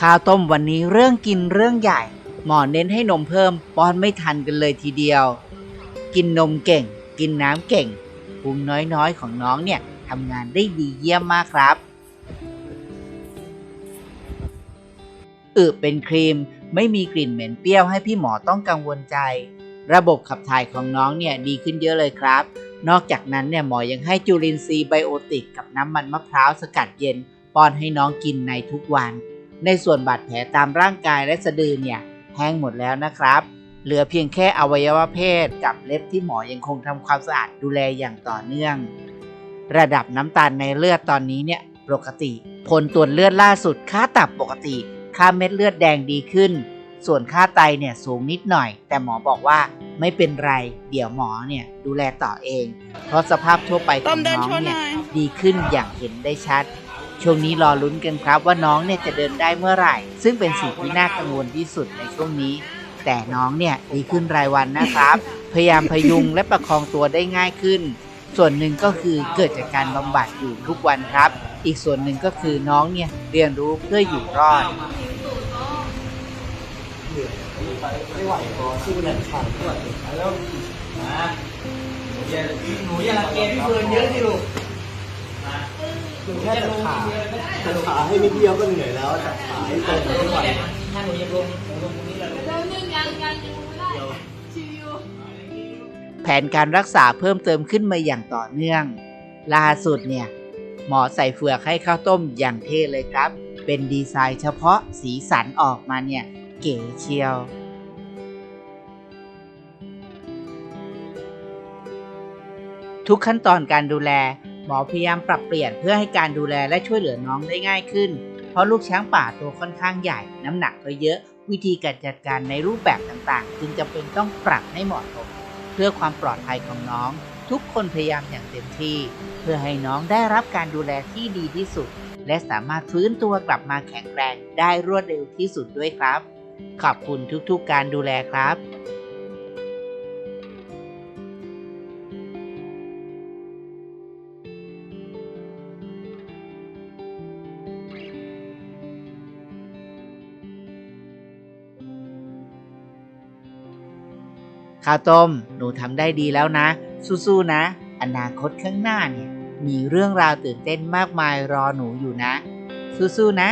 ข้าวต้มวันนี้เรื่องกินเรื่องใหญ่ หมอเน้นให้นมเพิ่มป้อนไม่ทันกันเลยทีเดียว กินนมเก่ง กินน้ำเก่งพุงน้อยๆของน้องเนี่ยทำงานได้ดีเยี่ยมมากครับอึเป็นครีมไม่มีกลิ่นเหม็นเปรี้ยวให้พี่หมอต้องกังวลใจ ระบบขับถ่ายของน้องเนี่ยดีขึ้นเยอะเลยครับ นอกจากนั้นเนี่ยหมอยังให้จุลินทรีย์ไบโอติกกับน้ำมันมะพร้าวสกัดเย็นป้อนให้น้องกินในทุกวัน ในส่วนบาดแผลตามร่างกายและสะดือเนี่ยแห้งหมดแล้วนะครับ เหลือเพียงแค่อวัยวะเพศกับเล็บที่หมอยังคงทำความสะอาดดูแลอย่างต่อเนื่อง ระดับน้ำตาลในเลือดตอนนี้เนี่ยปกติ ผลตรวจเลือดล่าสุดค่าตับปกติ ค่าเม็ดเลือดแดงดีขึ้น ส่วนค่าไตเนี่ยสูงนิดหน่อย แต่หมอบอกว่าไม่เป็นไร เดี๋ยวหมอเนี่ยดูแลต่อเอง เพราะสภาพทั่วไปขต้อมงเดินน้องชนหเนี่ยน่อยดีขึ้นอย่างเห็นได้ชัด ช่วงนี้รอลุ้นกันครับว่าน้องเนี่ยจะเดินได้เมื่อไหร่ ซึ่งเป็นสิ่งที่น่ากังวลที่สุดในช่วงนี้ แต่น้องเนี่ยดีขึ้นรายวันนะครับ พยายามพยุงและประคองตัวได้ง่ายขึ้น ส่วนหนึ่งก็คือเกิดจากการบำบัดอยู่ทุกวันครับ อีกส่วนหนึ่งก็คือน้องเนี่ยเรียนรู้เพื่ออยู่รอด ไม่ไหวพอสู้แหลมขาดด้วยแล้วนะหนูอย่ารังเกียจพี่เฟิร์นเยอะสิลูก คือแค่จัดขาจัดขาให้นิดเดียวก็เหนื่อยแล้วจัดขาให้ตรงไม่หวแล้วนึงยังยังยังไม่ได้ชิวแผนการรักษาเพิ่มเติมขึ้นมาอย่างต่อเนื่อง ล่าสุดเนี่ย หมอใส่เฟือกให้ข้าวต้มอย่างเท่เลยครับ เป็นดีไซน์เฉพาะสีสันออกมาเนี่ย เก๋เชียวทุกขั้นตอนการดูแล หมอพยายามปรับเปลี่ยนเพื่อให้การดูแลและช่วยเหลือน้องได้ง่ายขึ้น เพราะลูกช้างป่าตัวค่อนข้างใหญ่ น้ำหนักก็เยอะ วิธีการจัดการในรูปแบบต่างๆ จึงจำเป็นต้องปรับให้เหมาะสมเพื่อความปลอดภัยของน้อง ทุกคนพยายามอย่างเต็มที่ เพื่อให้น้องได้รับการดูแลที่ดีที่สุด และสามารถฟื้นตัวกลับมาแข็งแรงได้รวดเร็วที่สุดด้วยครับ ขอบคุณทุกๆการดูแลครับ ข้าวต้ม หนูทำได้ดีแล้วนะ สู้ๆนะ อนาคตข้างหน้าเนี่ย มีเรื่องราวตื่นเต้นมากมายรอหนูอยู่นะ สู้ๆนะ